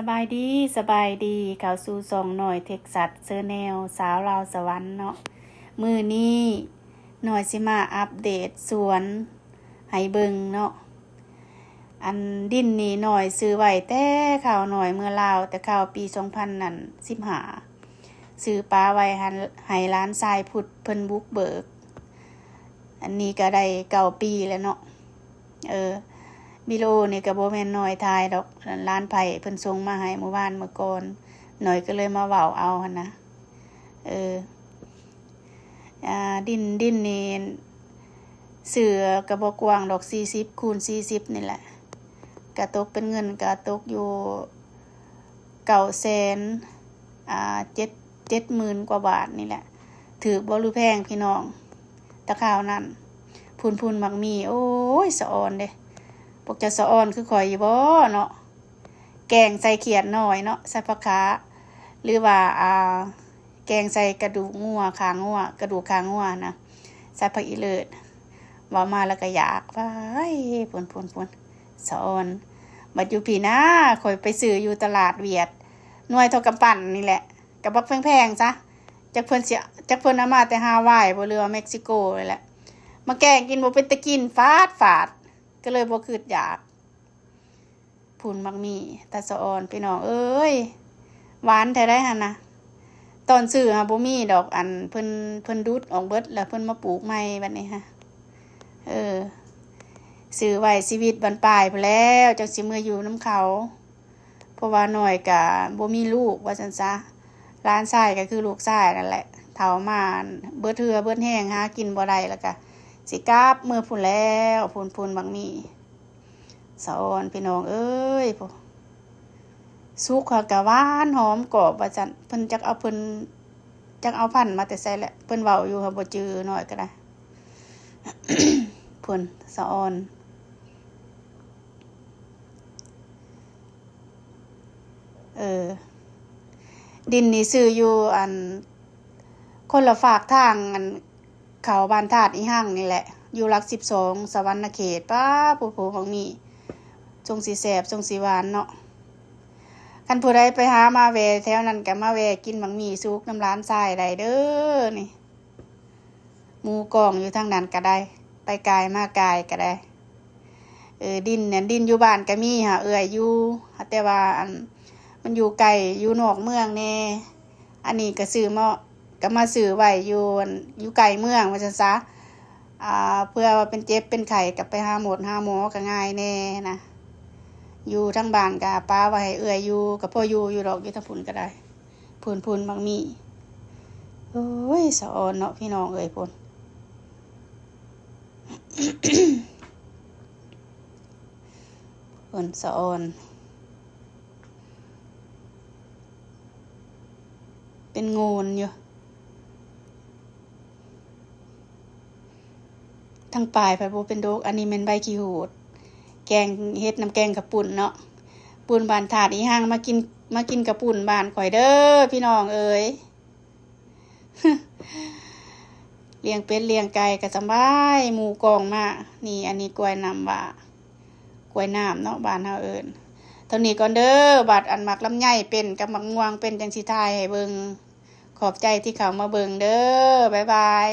สบายดีสบายดีเขาสู่สองหน่อยเท็กซัสเซอร์แนลสาวลาวสวรรค์เนาะมือนี้หน่อยสิมาอัปเดตสวนให้เบิงเนาะอันดินนี้หน่อยซื้อไว้แต่ข่าวหน่อยเมื่อลาวแต่ข่าวปีสองพันนั่นสิบหาซื้อปลาไว้หันให้ร้านทรายพุดเพิ่นบุกเบิก อันนี้ก็ได้เก้าปีแล้วเนาะเออ บิโลนี่ก็บ่แม่นน้อยทายดอกร้านไผ่เพิ่นส่งมาให้เมื่อวานเมื่อก่อนหน่อยก็เลยมาเว้าเอาหันนะเอออ่าดินดินนี่เสือก็บ่กวางดอก40คูณ40นี่แหละก็ตกเป็นเงินก็ตกอยู่9แสนอ่า7 70,000กว่าบาทนี่แหละ ถือบ่หรือแพงพี่น้อง ตะข่าวนั้นพูนพูนมักมี โอ้ยสะออนเด้ พวกจะสะออนคือข่อยบ่เนาะแกงใส่เขียดหน่อยเนาะใส่ผักขาหรือว่าอ่าแกงใส่กระดูกงัวคางงัวกระดูกคางงัวนะใส่ผักอีเลิศว่ามาแล้วก็อยากไปปนปนปนสะออนบัดอยู่พี่นะข่อยไปซื้ออยู่ตลาดเวียดหน่วยเทอกำปั่นนี่แหละกับบักแพงๆซะจากเพิ่นเสียจากเพิ่นอามาแต่ฮาวายบ่เรือเม็กซิโกเลยแหละมาแกงกินบ่เป็นตะกินฟาดฟาด ก็เลยบ่คืดอยากพูนมักมีตาสะออนพี่น้องเอ้ยหวานแท้ได้หันนะตอนซื้อฮะบ่มีดอกอันเพิ่นเพิ่นดูดออกเบิดแล้วเพิ่นมาปลูกใหม่บัดนี้ฮะเออซื้อไว้ชีวิตบรรปลายไปแล้วจังสิเมื่ออยู่น้ำเขาเพราะว่าหน่อยกะบ่มีลูกว่าซั่นซะร้านชายก็คือลูกชายนั่นแหละเฒ่ามาเบิดเทือเบิดแห้งหากินบ่ได้แล้วก็ สิกราบมือพุ่นแล้วพุ่นพุ่นบางมีสะออนพี่น้องเอ้ยพสุกค่ะกะหวานหอมกรอบว่าจันเพิ่นจักเอาเพิ่นจักเอาพันมาแต่ใส่แหละเพิ่นเว้าอยู่ค่ะบ่จือหน่อยก็ได้พุ่นสะออนเออ ดินนี่ซื้ออยู่อันคนละฝากทางอัน เขาบานธาตุอีห้างนี่แหละ อยู่หลักสิบสองสวรรณเขตป้าผู้ผู้บางมีจงสีแสบจงสีหวานเนาะคันผู้ใดไปหามาแวแถวนั้นก็มาแวกินบางมีซุกน้ำร้านทรายใดเด้อนี่หมูกองอยู่ทางนั้นก็ได้ ไปกายมากายก็ได้ เออดินเนี่ยดินอยู่บ้านก็มีค่ะเอื่อยอยู่แต่ว่าอันมันอยู่ไกลอยู่นอกเมืองแน่อันนี้ก็ซื้อมา ก็มาซื้อไว้อยู่อันยู่ไกลเมืองว่าจังซะอ่าเพื่อว่าเป็นเจ็บเป็นไข้กับไปหาหมดหาหมอก็ง่ายแน่นะอยู่ทั้งบ้านกับป้าไว้ให้เอื่อยอยู่กับพ่ออยู่อยู่ดอกยู่ทั้งพุ่นก็ได้พุนพุนบางมีโอ้ยสะออนเนาะพี่น้องเอ้ยพุนพุนสะออนเป็นโงนอยู่ ทั้งปลายไปโบเป็นโดก อันนี้เป็นใบขี้หูด แกงเฮ็ดน้ำแกงกับปุ่นเนาะ ปุ่นบานถาดอีห้างมากินมากินกับปุ่นบานข่อยเด้อพี่น้องเอ้ยเลี้ยงเป็ดเลี้ยงไก่ก็สำบายหมูกองมา นี่อันนี้กล้วยน้ำว่ากล้วยน้ำเนาะบานเฮาเอิ้นเท่านี้ก่อนเด้อบาดอันหมักลำไยเป็นกับหมักม่วงเป็นจังสิทยให้เบิงขอบใจที่เขามาเบิงเด้อบ๊ายบาย